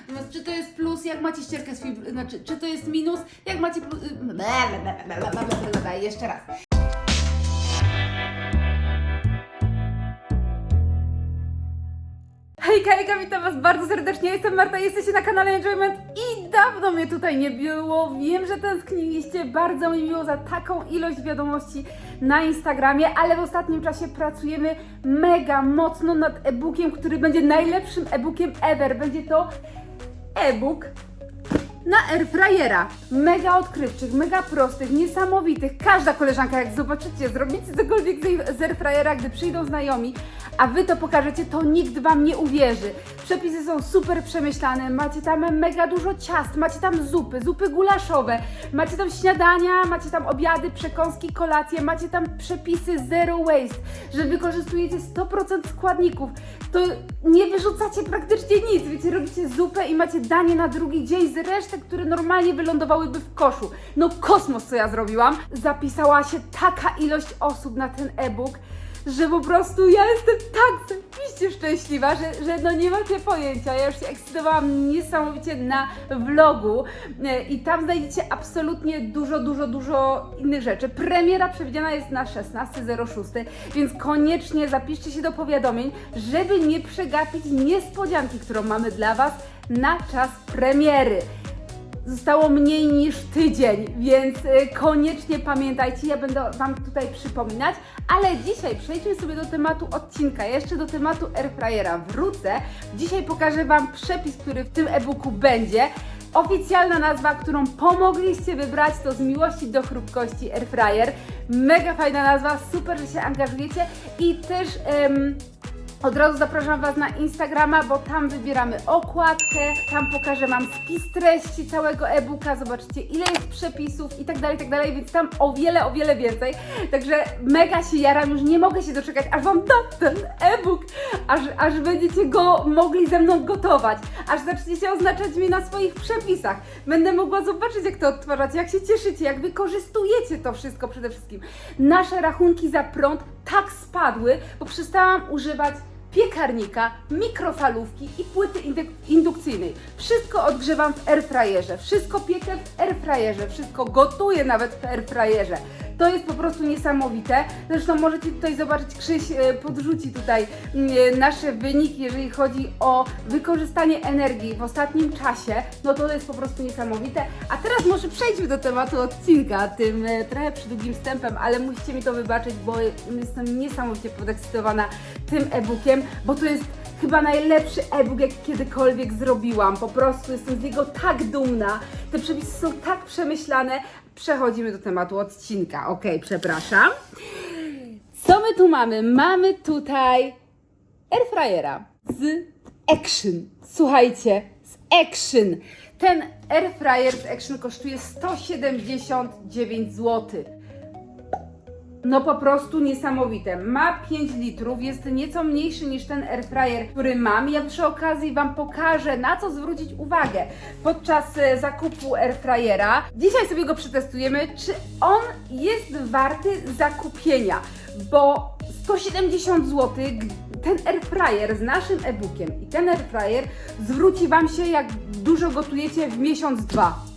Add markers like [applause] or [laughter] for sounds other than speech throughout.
Natomiast czy to jest plus, jak macie ścierkę z. Znaczy, czy to jest minus, jak macie plus... Jeszcze raz. Hejka, hejka, witam Was bardzo serdecznie. Jestem Marta, jesteście na kanale Enjoyment i dawno mnie tutaj nie było. Wiem, że tęskniliście. Bardzo mi miło za taką ilość wiadomości na Instagramie, ale w ostatnim czasie pracujemy mega mocno nad e-bookiem, który będzie najlepszym e-bookiem ever. Będzie to e-book na airfryera. Mega odkrywczych, mega prostych, niesamowitych. Każda koleżanka, jak zobaczycie, zrobicie cokolwiek z- airfryera, gdy przyjdą znajomi, a wy to pokażecie, to nikt wam nie uwierzy. Przepisy są super przemyślane, macie tam mega dużo ciast, macie tam zupy, zupy gulaszowe, macie tam śniadania, macie tam obiady, przekąski, kolacje, macie tam przepisy zero waste, że wykorzystujecie 100% składników. To nie wyrzucacie praktycznie nic, wiecie, robicie zupę i macie danie na drugi dzień z które normalnie wylądowałyby w koszu. No kosmos, co ja zrobiłam. Zapisała się taka ilość osób na ten e-book, że po prostu ja jestem tak zajebiście szczęśliwa, że, że no nie macie pojęcia. Ja już się ekscytowałam niesamowicie na vlogu e, i tam znajdziecie absolutnie dużo, dużo, dużo innych rzeczy. Premiera przewidziana jest na 16.06, więc koniecznie zapiszcie się do powiadomień, żeby nie przegapić niespodzianki, którą mamy dla Was na czas premiery. Zostało mniej niż tydzień, więc y, koniecznie pamiętajcie, ja będę Wam tutaj przypominać, ale dzisiaj przejdźmy sobie do tematu odcinka, jeszcze do tematu airfryera wrócę. Dzisiaj pokażę Wam przepis, który w tym e-booku będzie. Oficjalna nazwa, którą pomogliście wybrać, to z miłości do chrupkości airfryer. Mega fajna nazwa, super, że się angażujecie i też... em, od razu zapraszam Was na Instagrama, bo tam wybieramy okładkę, tam pokażę Wam spis treści całego e-booka, zobaczycie ile jest przepisów i tak dalej, tak dalej, więc tam o wiele, o wiele więcej. Także mega się jaram, już nie mogę się doczekać, aż Wam dam ten e-book, aż, aż będziecie go mogli ze mną gotować, aż zaczniecie oznaczać mnie na swoich przepisach. Będę mogła zobaczyć, jak to odtwarzacie, jak się cieszycie, jak wykorzystujecie to wszystko przede wszystkim. Nasze rachunki za prąd tak spadły, bo przestałam używać piekarnika, mikrofalówki i płyty indukcyjnej. Wszystko odgrzewam w airfryerze, wszystko piekę w airfryerze, wszystko gotuję nawet w airfryerze. To jest po prostu niesamowite. Zresztą możecie tutaj zobaczyć, Krzyś e, podrzuci tutaj e, nasze wyniki, jeżeli chodzi o wykorzystanie energii w ostatnim czasie. No to jest po prostu niesamowite. A teraz może przejdźmy do tematu odcinka, tym e, trochę przydługim wstępem, ale musicie mi to wybaczyć, bo jestem niesamowicie podekscytowana tym e-bookiem, bo to jest chyba najlepszy e-book, jaki kiedykolwiek zrobiłam. Po prostu jestem z niego tak dumna. Te przepisy są tak przemyślane. Przechodzimy do tematu odcinka. Ok, przepraszam. Co my tu mamy? Mamy tutaj airfryera z Action. Słuchajcie, z Action. Ten airfryer z Action kosztuje 179 zł. No po prostu niesamowite. Ma 5 litrów, jest nieco mniejszy niż ten airfryer, który mam. Ja przy okazji Wam pokażę, na co zwrócić uwagę podczas e, zakupu airfryera. Dzisiaj sobie go przetestujemy, czy on jest warty zakupienia, bo 170 zł ten airfryer z naszym e-bookiem i ten airfryer zwróci Wam się, jak dużo gotujecie w miesiąc, dwa.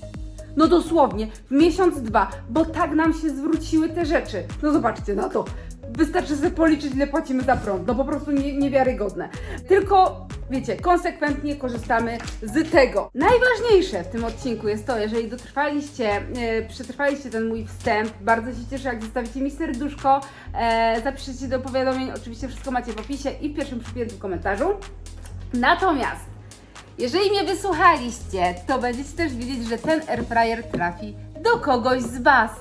No dosłownie, w miesiąc, dwa, bo tak nam się zwróciły te rzeczy. No zobaczcie na to. Wystarczy sobie policzyć, ile płacimy za prąd. No po prostu nie, niewiarygodne. Tylko, wiecie, konsekwentnie korzystamy z tego. Najważniejsze w tym odcinku jest to, jeżeli dotrwaliście, e, przetrwaliście ten mój wstęp, bardzo się cieszę, jak zostawicie mi serduszko, e, zapiszecie do powiadomień, oczywiście wszystko macie w opisie i w pierwszym przypiętym komentarzu. Natomiast jeżeli mnie wysłuchaliście, to będziecie też wiedzieć, że ten airfryer trafi do kogoś z Was.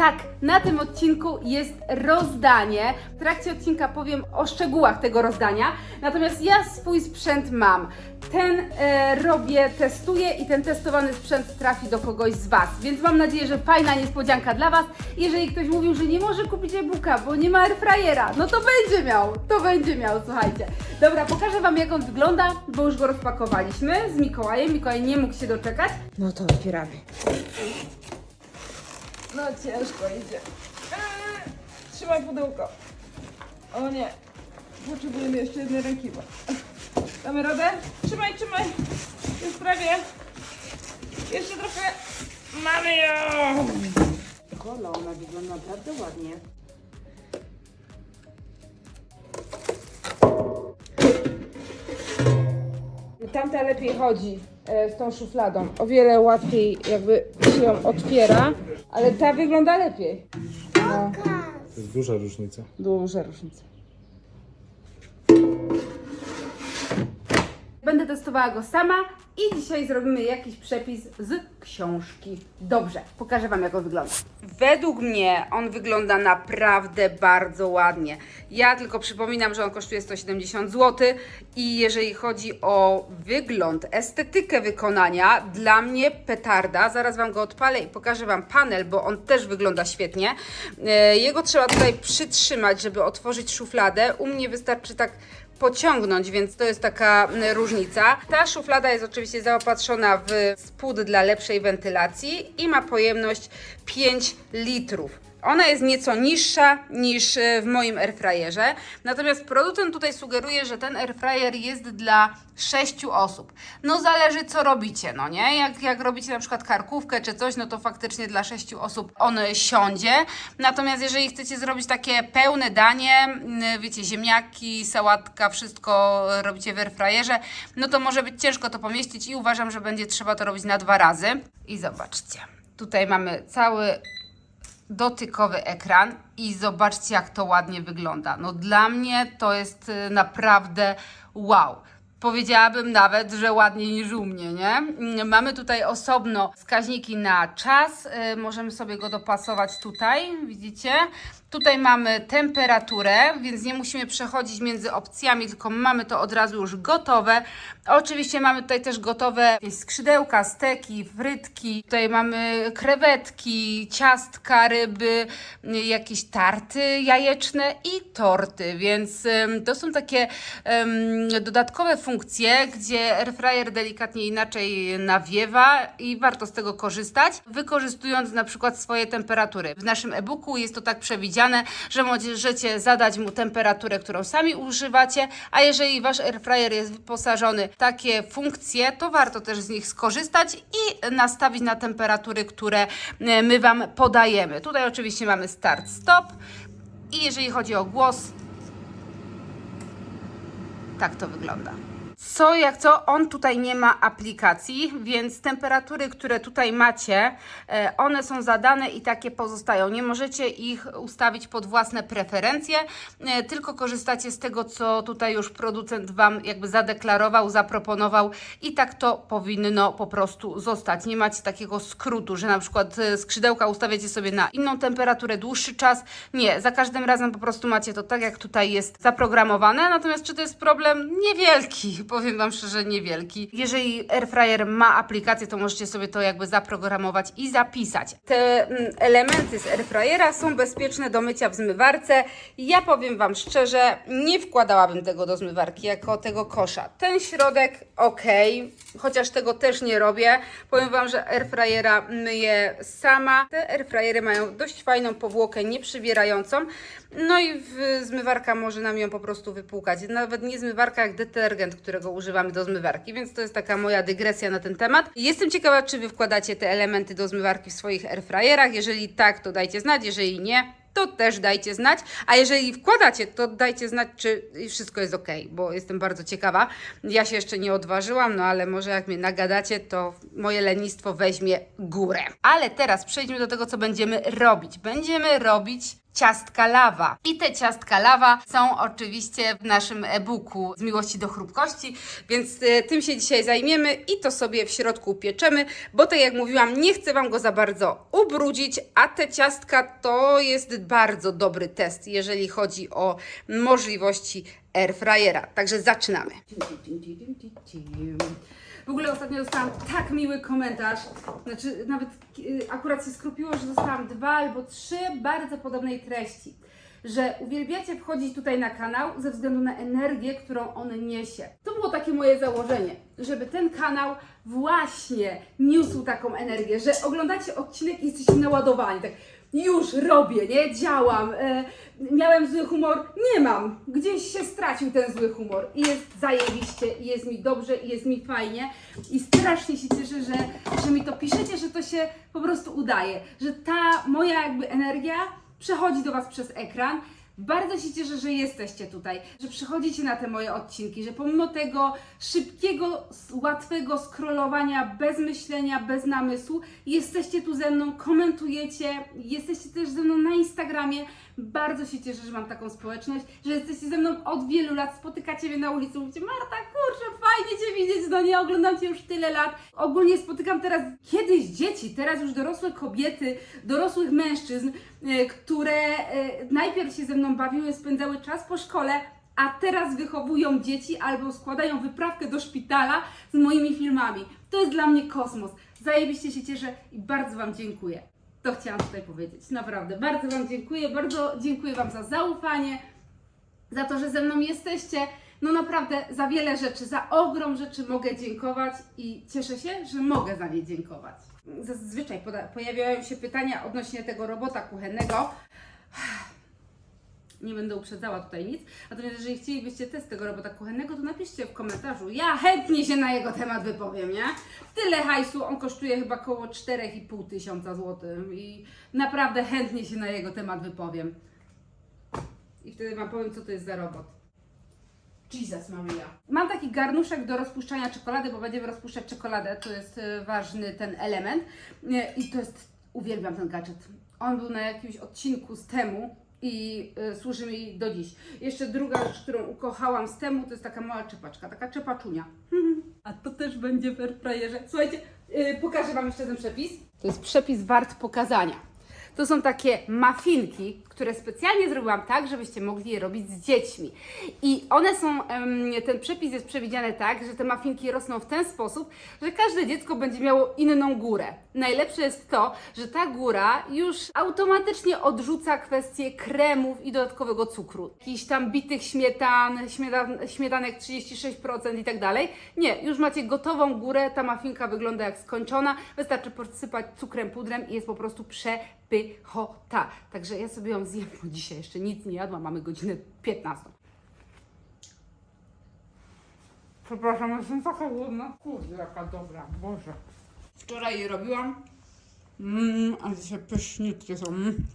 Tak, na tym odcinku jest rozdanie. W trakcie odcinka powiem o szczegółach tego rozdania. Natomiast ja swój sprzęt mam. Ten e, robię, testuję i ten testowany sprzęt trafi do kogoś z Was. Więc mam nadzieję, że fajna niespodzianka dla Was. Jeżeli ktoś mówił, że nie może kupić e-booka, bo nie ma airfryera, no to będzie miał, to będzie miał, słuchajcie. Dobra, pokażę Wam jak on wygląda, bo już go rozpakowaliśmy z Mikołajem. Mikołaj nie mógł się doczekać. No to otwieramy. No ciężko idzie. Eee, Trzymaj pudełko. O nie. Potrzebujemy jeszcze jednej ręki. Damy radę? Trzymaj, trzymaj. Już prawie. Jeszcze trochę. Mamy ją! Kola, ona wygląda naprawdę ładnie. Tamta lepiej chodzi e, z tą szufladą. O wiele łatwiej jakby się ją otwiera, ale ta wygląda lepiej. No, To jest duża różnica. duża różnica. Będę testowała go sama i dzisiaj zrobimy jakiś przepis z książki. Dobrze, pokażę Wam jak on wygląda. Według mnie on wygląda naprawdę bardzo ładnie. Ja tylko przypominam, że on kosztuje 170 zł i jeżeli chodzi o wygląd, estetykę wykonania, dla mnie petarda. Zaraz Wam go odpalę i pokażę Wam panel, bo on też wygląda świetnie. E, Jego trzeba tutaj przytrzymać, żeby otworzyć szufladę. U mnie wystarczy tak pociągnąć, więc to jest taka mm, różnica. Ta szuflada jest oczywiście zaopatrzona w spód dla lepszej wentylacji i ma pojemność 5 litrów. Ona jest nieco niższa niż e, w moim airfryerze, natomiast producent tutaj sugeruje, że ten airfryer jest dla 6 osób. No zależy co robicie, no nie? Jak, jak robicie na przykład karkówkę czy coś, no to faktycznie dla 6 osób on siądzie. Natomiast jeżeli chcecie zrobić takie pełne danie, wiecie, ziemniaki, sałatka, wszystko robicie w airfryerze, no to może być ciężko to pomieścić i uważam, że będzie trzeba to robić na dwa razy. I zobaczcie, tutaj mamy cały dotykowy ekran i zobaczcie, jak to ładnie wygląda. No dla mnie to jest y, naprawdę wow. Powiedziałabym nawet, że ładniej niż u mnie, nie? Mm, Mamy tutaj osobno wskaźniki na czas. y, Możemy sobie go dopasować tutaj, widzicie? Tutaj mamy temperaturę, więc nie musimy przechodzić między opcjami, tylko mamy to od razu już gotowe. Oczywiście mamy tutaj też gotowe skrzydełka, steki, frytki. Tutaj mamy krewetki, ciastka, ryby, jakieś tarty jajeczne i torty, więc to są takie dodatkowe funkcje, gdzie airfryer delikatnie inaczej nawiewa i warto z tego korzystać, wykorzystując na przykład swoje temperatury. W naszym e-booku jest to tak przewidziane, że możecie zadać mu temperaturę, którą sami używacie, a jeżeli wasz airfryer jest wyposażony w takie funkcje, to warto też z nich skorzystać i nastawić na temperatury, które e, my wam podajemy. Tutaj oczywiście mamy start stop i jeżeli chodzi o głos, tak to wygląda. Co jak co, on tutaj nie ma aplikacji, więc temperatury, które tutaj macie, e, one są zadane i takie pozostają. Nie możecie ich ustawić pod własne preferencje, e, tylko korzystacie z tego, co tutaj już producent Wam jakby zadeklarował, zaproponował i tak to powinno po prostu zostać. Nie macie takiego skrótu, że na przykład e, skrzydełka ustawiacie sobie na inną temperaturę, dłuższy czas. Nie, za każdym razem po prostu macie to tak, jak tutaj jest zaprogramowane. Natomiast czy to jest problem? Niewielki, powiem Wam szczerze, niewielki. Jeżeli Airfryer ma aplikację, to możecie sobie to jakby zaprogramować i zapisać. Te mm, elementy z Airfryera są bezpieczne do mycia w zmywarce. Ja powiem Wam szczerze, nie wkładałabym tego do zmywarki jako tego kosza. Ten środek ok, chociaż tego też nie robię. Powiem Wam, że Airfryera myję sama. Te Airfryery mają dość fajną powłokę, nieprzybierającą. No i zmywarka może nam ją po prostu wypłukać. Nawet nie zmywarka, jak detergent, którego używamy do zmywarki, więc to jest taka moja dygresja na ten temat. Jestem ciekawa, czy Wy wkładacie te elementy do zmywarki w swoich airfryerach. Jeżeli tak, to dajcie znać, jeżeli nie, to też dajcie znać. A jeżeli wkładacie, to dajcie znać, czy wszystko jest ok, bo jestem bardzo ciekawa. Ja się jeszcze nie odważyłam, no ale może jak mnie nagadacie, to moje lenistwo weźmie górę. Ale teraz przejdźmy do tego, co będziemy robić. Będziemy robić ciastka lawa. I te ciastka lawa są oczywiście w naszym e-booku z miłości do chrupkości, więc e, tym się dzisiaj zajmiemy i to sobie w środku pieczemy, bo tak jak mówiłam, nie chcę Wam go za bardzo ubrudzić, a te ciastka to jest bardzo dobry test, jeżeli chodzi o możliwości airfryera. Także zaczynamy. W ogóle ostatnio dostałam tak miły komentarz, znaczy nawet y, akurat się skrupiło, że dostałam dwa albo trzy bardzo podobnej treści. że uwielbiacie wchodzić tutaj na kanał ze względu na energię, którą on niesie. To było takie moje założenie, żeby ten kanał właśnie niósł taką energię, że oglądacie odcinek i jesteście naładowani, tak już robię, nie? Działam. E, miałem zły humor? Nie mam. Gdzieś się stracił ten zły humor i jest zajebiście, i jest mi dobrze, i jest mi fajnie. I strasznie się cieszę, że, że mi to piszecie, że to się po prostu udaje, że ta moja jakby energia przechodzi do Was przez ekran. Bardzo się cieszę, że jesteście tutaj, że przychodzicie na te moje odcinki, że pomimo tego szybkiego, łatwego scrollowania, bez myślenia, bez namysłu, jesteście tu ze mną, komentujecie, jesteście też ze mną na Instagramie. Bardzo się cieszę, że mam taką społeczność, że jesteście ze mną od wielu lat, spotykacie mnie na ulicy, mówicie Marta, kurczę, fajnie Cię widzieć, no nie, oglądam Cię już tyle lat. Ogólnie spotykam teraz kiedyś dzieci, teraz już dorosłe kobiety, dorosłych mężczyzn, e, które e, najpierw się ze mną bawiły, spędzały czas po szkole, a teraz wychowują dzieci albo składają wyprawkę do szpitala z moimi filmami. To jest dla mnie kosmos. Zajebiście się cieszę i bardzo Wam dziękuję. To chciałam tutaj powiedzieć. Naprawdę, bardzo Wam dziękuję. Bardzo dziękuję Wam za zaufanie, za to, że ze mną jesteście. No naprawdę za wiele rzeczy, za ogrom rzeczy mogę dziękować i cieszę się, że mogę za nie dziękować. Zazwyczaj pojawiają się pytania odnośnie tego robota kuchennego. Nie będę uprzedzała tutaj nic. Natomiast jeżeli chcielibyście test tego robota kuchennego, to napiszcie w komentarzu. Ja chętnie się na jego temat wypowiem, nie? Tyle hajsu, on kosztuje chyba około 4,5 tysiąca złotych i naprawdę chętnie się na jego temat wypowiem. I wtedy Wam powiem, co to jest za robot. Jesus Maria. Mam taki garnuszek do rozpuszczania czekolady, bo będziemy rozpuszczać czekoladę, to jest e, ważny ten element. E, I to jest, uwielbiam ten gadżet. On był na jakimś odcinku z temu i e, służy mi do dziś. Jeszcze druga rzecz, którą ukochałam z temu, to jest taka mała czepaczka, taka czepaczunia. [laughs] A to też będzie w airfryerze. Słuchajcie, e, pokażę Wam jeszcze ten przepis. To jest przepis wart pokazania. To są takie mafinki, które specjalnie zrobiłam tak, żebyście mogli je robić z dziećmi. I one są, ten przepis jest przewidziany tak, że te mafinki rosną w ten sposób, że każde dziecko będzie miało inną górę. Najlepsze jest to, że ta góra już automatycznie odrzuca kwestię kremów i dodatkowego cukru. Jakichś tam bitych śmietan, śmietan śmietanek 36% i tak dalej. Nie, już macie gotową górę, ta mafinka wygląda jak skończona, wystarczy podsypać cukrem, pudrem i jest po prostu przepychota. Także ja sobie ją zjem, bo dzisiaj jeszcze nic nie jadłam, mamy godzinę 15. Przepraszam, jestem taka głodna. Kurde, jaka dobra, Boże. Wczoraj je robiłam. Mmm, a dzisiaj pyszniutkie są. Mm.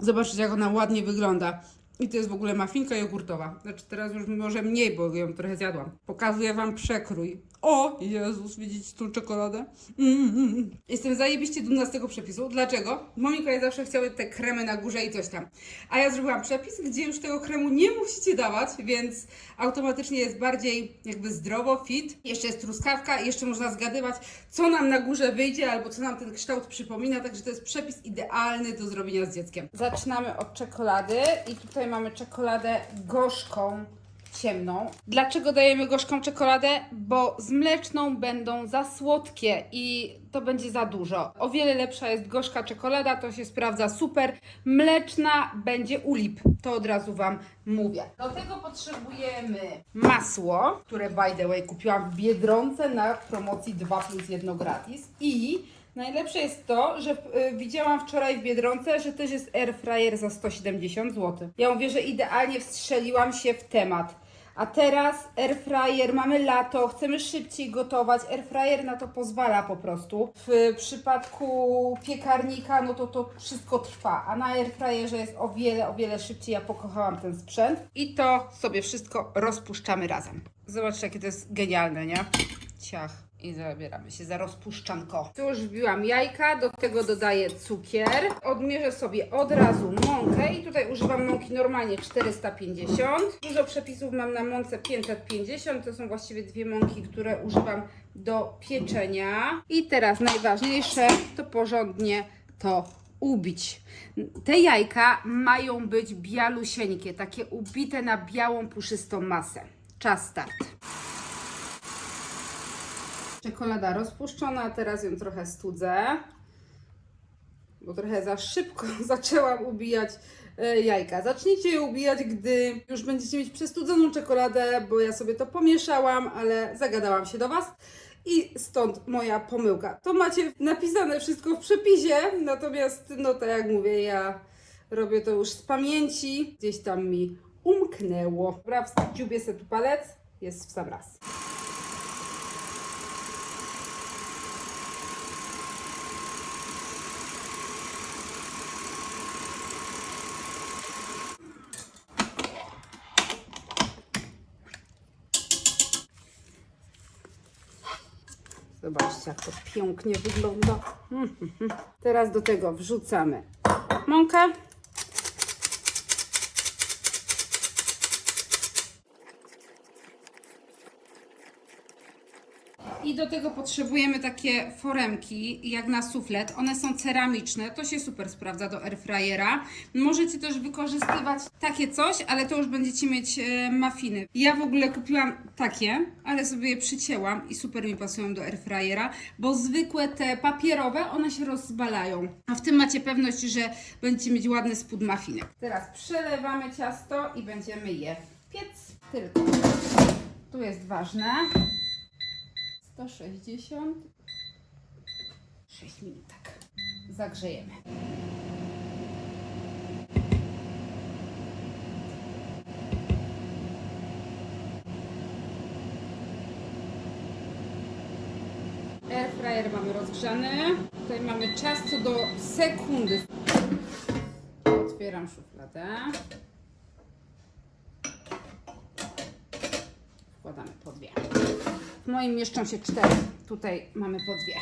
Zobaczcie, jak ona ładnie wygląda. I to jest w ogóle mafinka jogurtowa. Znaczy teraz już może mniej, bo ją trochę zjadłam. Pokazuję Wam przekrój. O Jezus, widzicie tą czekoladę? Mm. Jestem zajebiście dumna z tego przepisu. Dlaczego? Monika zawsze chciały te kremy na górze i coś tam. A ja zrobiłam przepis, gdzie już tego kremu nie musicie dawać, więc automatycznie jest bardziej jakby zdrowo, fit. Jeszcze jest truskawka, jeszcze można zgadywać, co nam na górze wyjdzie, albo co nam ten kształt przypomina, także to jest przepis idealny do zrobienia z dzieckiem. Zaczynamy od czekolady i tutaj mamy czekoladę gorzką, ciemną. Dlaczego dajemy gorzką czekoladę? Bo z mleczną będą za słodkie i to będzie za dużo. O wiele lepsza jest gorzka czekolada, to się sprawdza super. Mleczna będzie ulip, to od razu Wam mówię. Do tego potrzebujemy masło, które by the way kupiłam w Biedronce na promocji 2 plus 1 gratis i Najlepsze jest to, że y, widziałam wczoraj w Biedronce, że też jest air fryer za 170 zł. Ja mówię, że idealnie wstrzeliłam się w temat. A teraz air fryer, mamy lato, chcemy szybciej gotować. Air fryer na to pozwala po prostu. W przypadku piekarnika, no to to wszystko trwa, a na air fryerze jest o wiele, o wiele szybciej. Ja pokochałam ten sprzęt. I to sobie wszystko rozpuszczamy razem. Zobaczcie, jakie to jest genialne, nie? Ciach. I zabieramy się za rozpuszczanko. Tu już wbiłam jajka, do tego dodaję cukier. Odmierzę sobie od razu mąkę i tutaj używam mąki normalnie 450. Dużo przepisów mam na mące 550. To są właściwie dwie mąki, które używam do pieczenia. I teraz najważniejsze to porządnie to ubić. Te jajka mają być bialusieńkie, takie ubite na białą, puszystą masę. Czas start. Czekolada rozpuszczona, teraz ją trochę studzę, bo trochę za szybko [laughs] zaczęłam ubijać e, jajka. Zacznijcie je ubijać, gdy już będziecie mieć przestudzoną czekoladę, bo ja sobie to pomieszałam, ale zagadałam się do Was. I stąd moja pomyłka. To macie napisane wszystko w przepisie, natomiast, no tak jak mówię, ja robię to już z pamięci. Gdzieś tam mi umknęło. Dobra, wdziubię sobie tu palec, jest w sam raz. Zobaczcie, jak to pięknie wygląda. Mm, mm, mm. Teraz do tego wrzucamy mąkę. Do tego potrzebujemy takie foremki, jak na suflet. One są ceramiczne, to się super sprawdza do airfryera. Możecie też wykorzystywać takie coś, ale to już będziecie mieć e, muffiny. Ja w ogóle kupiłam takie, ale sobie je przycięłam i super mi pasują do airfryera, bo zwykłe te papierowe, one się rozbalają. A w tym macie pewność, że będziecie mieć ładny spód muffinek. Teraz przelewamy ciasto i będziemy je piec. Tylko tu jest ważne. 166 minut, tak. Zagrzejemy. Air fryer mamy rozgrzany. Tutaj mamy czas co do sekundy. Otwieram szufladę. Wkładamy po dwie. W moim mieszczą się cztery. Tutaj mamy po dwie.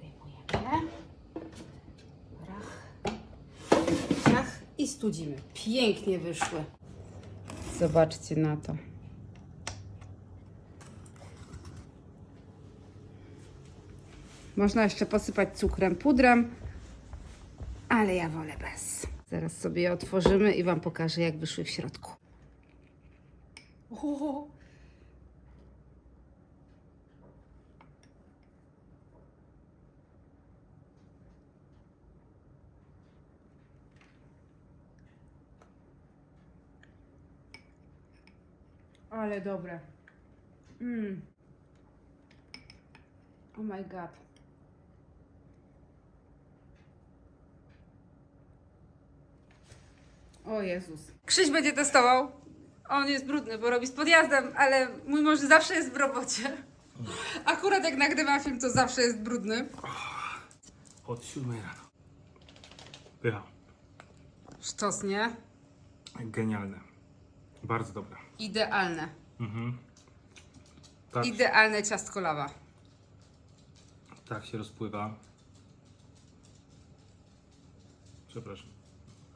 Wyjmujemy. Rach. Rach i studzimy. Pięknie wyszły. Zobaczcie na to. Można jeszcze posypać cukrem, pudrem, ale ja wolę bez. Zaraz sobie je otworzymy i Wam pokażę, jak wyszły w środku. Ale dobre. Mm. Oh my god. O Jezus. Krzyś będzie testował. On jest brudny, bo robi z podjazdem, ale mój mąż zawsze jest w robocie. Akurat jak nagrywam film, to zawsze jest brudny. Od siódmej rano. Pycha. Sztos, nie? Genialne. Bardzo dobre. Idealne. Mhm. Tak, Idealne ciastko lawa. tak się rozpływa. Przepraszam.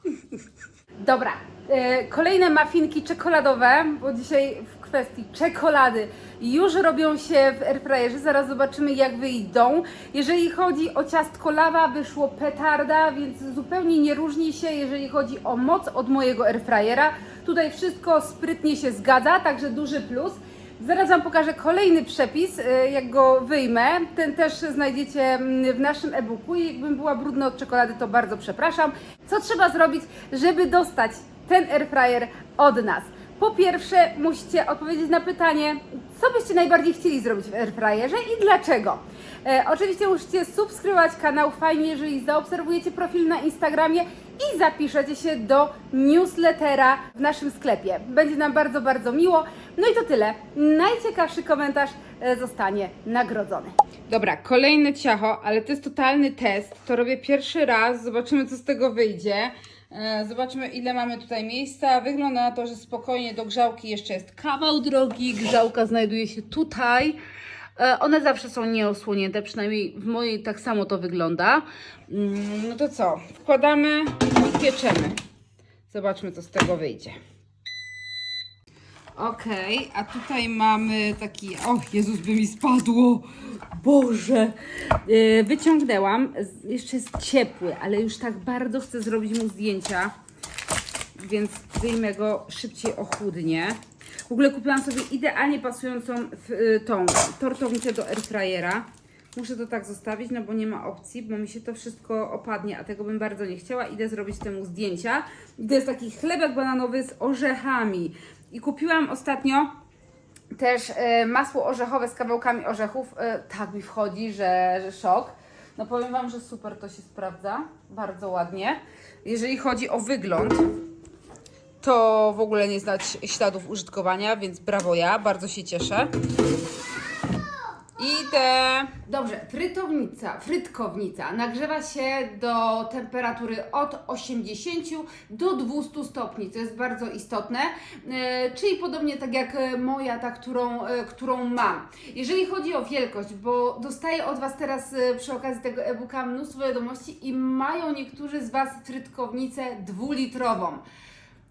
[laughs] Dobra, e, kolejne muffinki czekoladowe, bo dzisiaj w kwestii czekolady już robią się w airfryerze, zaraz zobaczymy jak wyjdą. Jeżeli chodzi o ciastko lawa, wyszło petarda, więc zupełnie nie różni się, jeżeli chodzi o moc od mojego airfryera. Tutaj wszystko sprytnie się zgadza, także duży plus. Zaraz Wam pokażę kolejny przepis, e, jak go wyjmę. Ten też znajdziecie mm, w naszym e-booku. Jakbym była brudna od czekolady, to bardzo przepraszam. Co trzeba zrobić, żeby dostać ten airfryer od nas? Po pierwsze, musicie odpowiedzieć na pytanie, co byście najbardziej chcieli zrobić w airfryerze i dlaczego. E, oczywiście musicie subskrybować kanał, fajnie, jeżeli zaobserwujecie profil na Instagramie i zapiszecie się do newslettera w naszym sklepie. Będzie nam bardzo, bardzo miło. No i to tyle. Najciekawszy komentarz e, zostanie nagrodzony. Dobra, kolejne ciacho, ale to jest totalny test. To robię pierwszy raz. Zobaczymy, co z tego wyjdzie. E, Zobaczmy, ile mamy tutaj miejsca. Wygląda na to, że spokojnie do grzałki jeszcze jest kawał drogi. Grzałka znajduje się tutaj. E, One zawsze są nieosłonięte, przynajmniej w mojej tak samo to wygląda. Mm, No to co? Wkładamy i pieczemy. Zobaczmy, co z tego wyjdzie. Okej, a tutaj mamy taki. O, Jezus, by mi spadło! Boże! Yy, wyciągnęłam. Jeszcze jest ciepły, ale już tak bardzo chcę zrobić mu zdjęcia, więc wyjmę go szybciej ochudnie. W ogóle kupiłam sobie idealnie pasującą w, y, tą tortownicę do airfryera. Muszę to tak zostawić, no bo nie ma opcji, bo mi się to wszystko opadnie, a tego bym bardzo nie chciała. Idę zrobić temu zdjęcia. I to jest taki chlebek bananowy z orzechami. I kupiłam ostatnio też e, masło orzechowe z kawałkami orzechów. E, tak mi wchodzi, że, że szok. No powiem Wam, że super to się sprawdza. Bardzo ładnie. Jeżeli chodzi o wygląd, to w ogóle nie znać śladów użytkowania, więc brawo ja, bardzo się cieszę. Idę. Dobrze, frytownica, frytkownica nagrzewa się do temperatury od 80 do 200 stopni, co jest bardzo istotne, e, czyli podobnie tak jak moja, ta, którą, e, którą mam. Jeżeli chodzi o wielkość, bo dostaję od Was teraz e, przy okazji tego e-booka mnóstwo wiadomości i mają niektórzy z Was frytkownicę dwulitrową.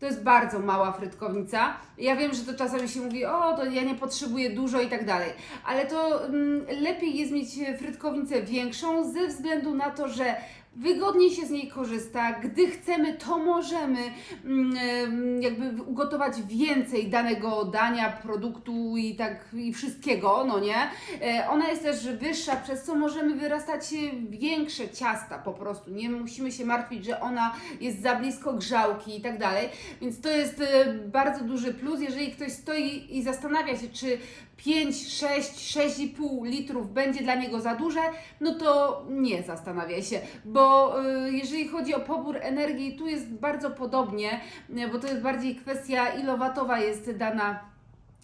To jest bardzo mała frytkownica. Ja wiem, że to czasami się mówi, o, to ja nie potrzebuję dużo i tak dalej, ale to mm, lepiej jest mieć frytkownicę większą ze względu na to, że wygodniej się z niej korzysta. Gdy chcemy, to możemy mm, jakby ugotować więcej danego dania, produktu i tak i wszystkiego, no nie? E, Ona jest też wyższa, przez co możemy wyrastać e, większe ciasta po prostu. Nie musimy się martwić, że ona jest za blisko grzałki i tak dalej. Więc to jest e, bardzo duży plus, jeżeli ktoś stoi i zastanawia się, czy 5, 6, 6,5 litrów będzie dla niego za duże, no to nie zastanawia się, bo y, jeżeli chodzi o pobór energii, tu jest bardzo podobnie, y, bo to jest bardziej kwestia ilowatowa jest dana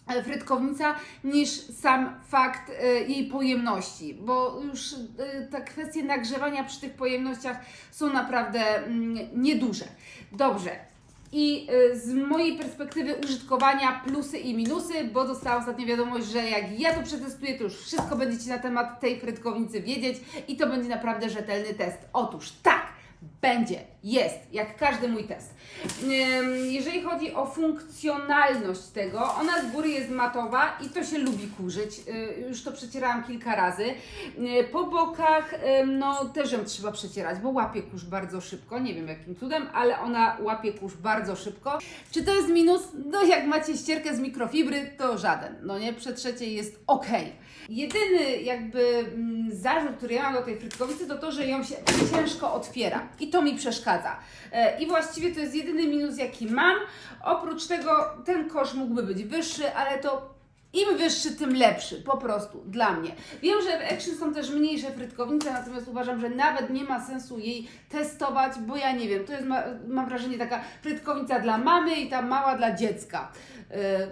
e, frytkownica niż sam fakt e, jej pojemności, bo już te kwestie nagrzewania przy tych pojemnościach są naprawdę mm, nieduże. Dobrze. I e, z mojej perspektywy użytkowania plusy i minusy, bo dostałam ostatnio wiadomość, że jak ja to przetestuję, to już wszystko będziecie na temat tej frytkownicy wiedzieć i to będzie naprawdę rzetelny test. Otóż tak, będzie, jest, jak każdy mój test. Jeżeli chodzi o funkcjonalność tego, ona z góry jest matowa i to się lubi kurzyć. Yy, Już to przecierałam kilka razy. Yy, Po bokach, no też ją trzeba przecierać, bo łapie kurz bardzo szybko. Nie wiem jakim cudem, ale ona łapie kurz bardzo szybko. Czy to jest minus? No jak macie ścierkę z mikrofibry, to żaden. No nie, przetrzecie jest ok. Jedyny jakby mm, zarzut, który ja mam do tej frytkownicy, to to, że ją się ciężko otwiera i to mi przeszkadza. E, I właściwie to jest jedyny minus, jaki mam. Oprócz tego ten kosz mógłby być wyższy, ale to im wyższy, tym lepszy, po prostu, dla mnie. Wiem, że w Action są też mniejsze frytkownice, natomiast uważam, że nawet nie ma sensu jej testować, bo ja nie wiem, to jest, ma, mam wrażenie, taka frytkownica dla mamy i ta mała dla dziecka. E,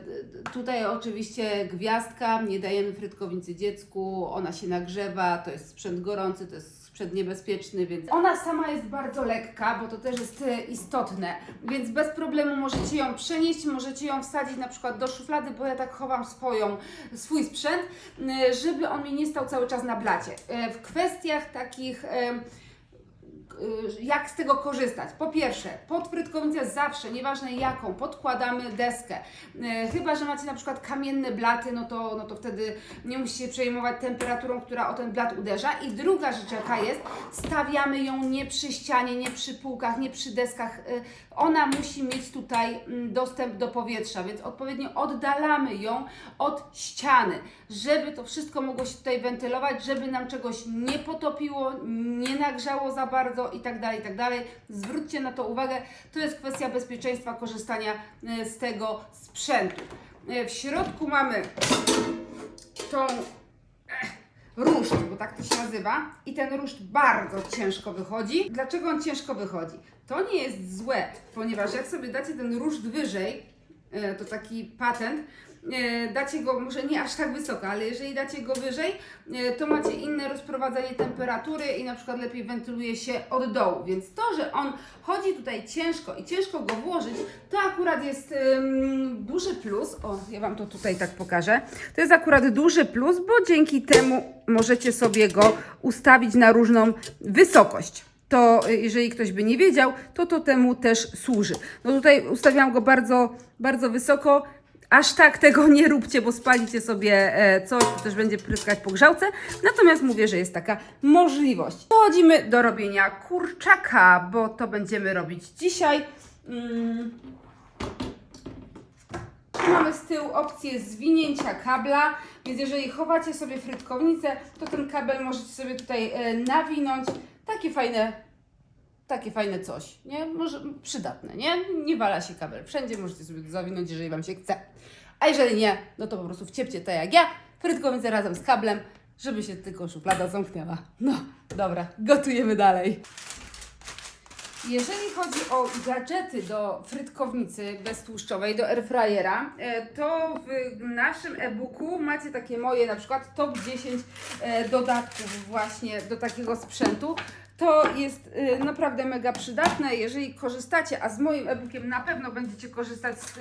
Tutaj oczywiście gwiazdka, nie dajemy frytkownicy dziecku, ona się nagrzewa, to jest sprzęt gorący, to jest sprzęt niebezpieczny, więc ona sama jest bardzo lekka, bo to też jest e, istotne, więc bez problemu możecie ją przenieść, możecie ją wsadzić na przykład do szuflady, bo ja tak chowam swoją, swój sprzęt, e, żeby on mi nie stał cały czas na blacie. E, W kwestiach takich jak z tego korzystać. Po pierwsze, pod frytkownicę zawsze, nieważne jaką, podkładamy deskę. Y, Chyba, że macie na przykład kamienne blaty, no to, no to wtedy nie musicie przejmować temperaturą, która o ten blat uderza. I druga rzecz jaka jest, stawiamy ją nie przy ścianie, nie przy półkach, nie przy deskach. Y, Ona musi mieć tutaj mm, dostęp do powietrza, więc odpowiednio oddalamy ją od ściany, żeby to wszystko mogło się tutaj wentylować, żeby nam czegoś nie potopiło, nie nagrzało za bardzo i tak dalej, i tak dalej. Zwróćcie na to uwagę, to jest kwestia bezpieczeństwa korzystania e, z tego sprzętu. E, W środku mamy tą ruszt, bo tak to się nazywa. I ten ruszt bardzo ciężko wychodzi. Dlaczego on ciężko wychodzi? To nie jest złe, ponieważ jak sobie dacie ten ruszt wyżej, e, to taki patent, e, dacie go może nie aż tak wysoko, ale jeżeli dacie go wyżej, e, to macie inne rozprowadzanie temperatury i na przykład lepiej wentyluje się od dołu. Więc to, że on chodzi tutaj ciężko i ciężko go włożyć, to akurat jest ym, duży plus. O, ja Wam to tutaj tak pokażę. To jest akurat duży plus, bo dzięki temu możecie sobie go ustawić na różną wysokość to y, jeżeli ktoś by nie wiedział, to to temu też służy. No tutaj ustawiam go bardzo, bardzo wysoko. Aż tak tego nie róbcie, bo spalicie sobie e, coś, to też będzie pryskać po grzałce. Natomiast mówię, że jest taka możliwość. Przechodzimy do robienia kurczaka, bo to będziemy robić dzisiaj. Mm. mamy z tyłu opcję zwinięcia kabla, więc jeżeli chowacie sobie frytkownicę, to ten kabel możecie sobie tutaj e, nawinąć. Takie fajne, takie fajne coś, nie? Może przydatne, nie? Nie wala się kabel. Wszędzie możecie sobie zawinąć, jeżeli Wam się chce. A jeżeli nie, no to po prostu wciepcie tak jak ja, frytkownicę razem z kablem, żeby się tylko szuflada zamknęła. No, dobra, gotujemy dalej. Jeżeli chodzi o gadżety do frytkownicy beztłuszczowej, do airfryera, e, to w naszym e-booku macie takie moje na przykład top 10 e, dodatków właśnie do takiego sprzętu. To jest e, naprawdę mega przydatne, jeżeli korzystacie, a z moim e-bookiem na pewno będziecie korzystać z,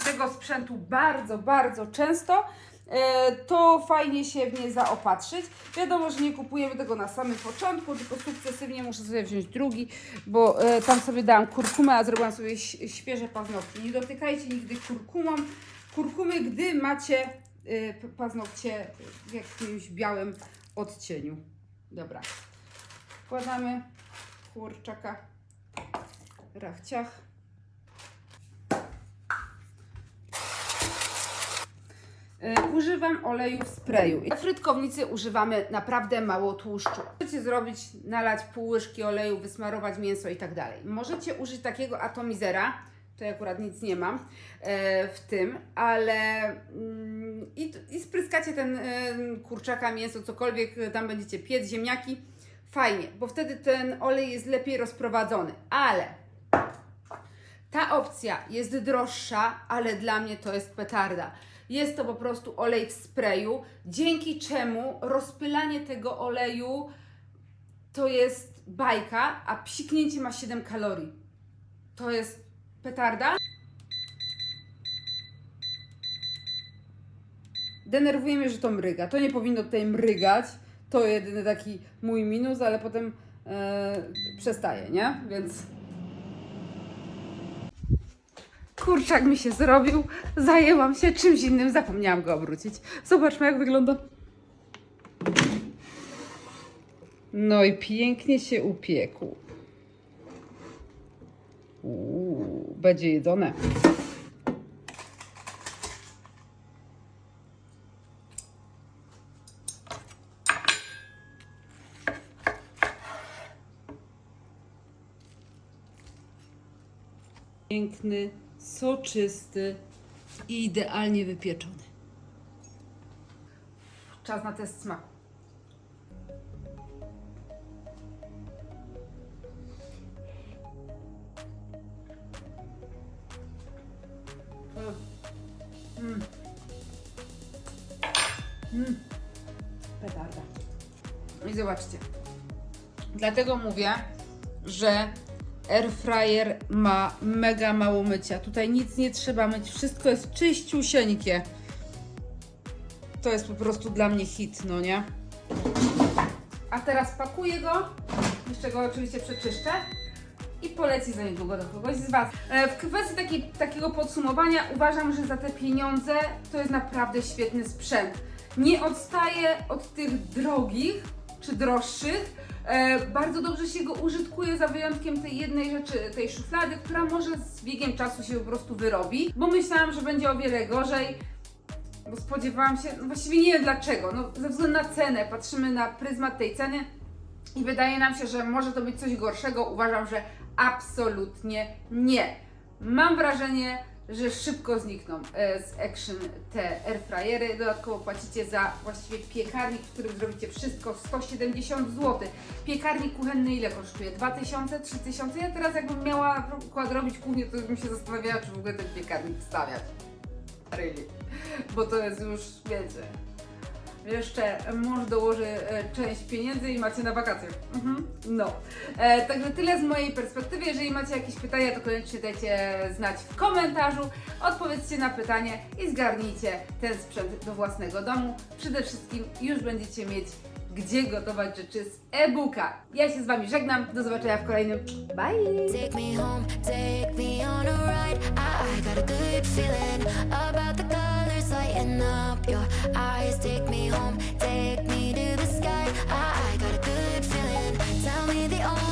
z tego sprzętu bardzo, bardzo często e, to fajnie się w nie zaopatrzyć. Wiadomo, że nie kupujemy tego na samym początku, tylko sukcesywnie muszę sobie wziąć drugi, bo tam sobie dałam kurkumę, a zrobiłam sobie świeże paznokcie. Nie dotykajcie nigdy kurkumą, kurkumy, gdy macie paznokcie w jakimś białym odcieniu. Dobra. Wkładamy kurczaka, rachciach. Y, Używam oleju w sprayu. Na frytkownicy używamy naprawdę mało tłuszczu. Możecie zrobić, nalać pół łyżki oleju, wysmarować mięso i tak dalej. Możecie użyć takiego atomizera, to ja akurat nic nie mam e, w tym, ale mm, i, i spryskacie ten e, kurczaka, mięso, cokolwiek tam będziecie piec, ziemniaki. Fajnie, bo wtedy ten olej jest lepiej rozprowadzony, ale ta opcja jest droższa, ale dla mnie to jest petarda. Jest to po prostu olej w sprayu, dzięki czemu rozpylanie tego oleju to jest bajka, a psiknięcie ma 7 kalorii. To jest petarda. Denerwuje mnie, że to mryga. To nie powinno tutaj mrygać. To jedyny taki mój minus, ale potem e, przestaje, nie? Więc kurczak mi się zrobił, zajęłam się czymś innym, zapomniałam go obrócić. Zobaczmy, jak wygląda. No i pięknie się upiekł. Uuu, będzie jedzone. Piękny, soczysty i idealnie wypieczony. Czas na test smaku. Mm. Mm. Petarda. I zobaczcie. Dlatego mówię, że air fryer ma mega mało mycia. Tutaj nic nie trzeba myć, wszystko jest czyściusieńkie. To jest po prostu dla mnie hit, no nie? A teraz pakuję go, jeszcze go oczywiście przeczyszczę i poleci za niedługo do kogoś z Was. E, W kwestii takiego podsumowania uważam, że za te pieniądze to jest naprawdę świetny sprzęt. Nie odstaje od tych drogich czy droższych. E, bardzo dobrze się go użytkuje za wyjątkiem tej jednej rzeczy, tej szuflady, która może z biegiem czasu się po prostu wyrobi, bo myślałam, że będzie o wiele gorzej bo spodziewałam się, no właściwie nie wiem dlaczego, no ze względu na cenę, patrzymy na pryzmat tej ceny i wydaje nam się, że może to być coś gorszego. Uważam, że absolutnie nie. Mam wrażenie, że szybko znikną e, z Action te airfryery. Dodatkowo płacicie za właściwie piekarnik, w którym zrobicie wszystko 170 zł. Piekarnik kuchenny ile kosztuje? 2000, 3000? Ja teraz jakbym miała przykład robić kuchnię, to bym się zastanawiała, czy w ogóle ten piekarnik wstawiać. Really. Bo to jest już, wiecie, jeszcze mąż dołoży e, część pieniędzy i macie na wakacje. Mhm. No. E, także tyle z mojej perspektywy. Jeżeli macie jakieś pytania, to koniecznie dajcie znać w komentarzu. Odpowiedzcie na pytanie i zgarnijcie ten sprzęt do własnego domu. Przede wszystkim już będziecie mieć gdzie gotować rzeczy z e-booka. Ja się z Wami żegnam. Do zobaczenia w kolejnym. Bye! lighten up your eyes. Take me home, take me to the sky. I, I got a good feeling. Tell me the only.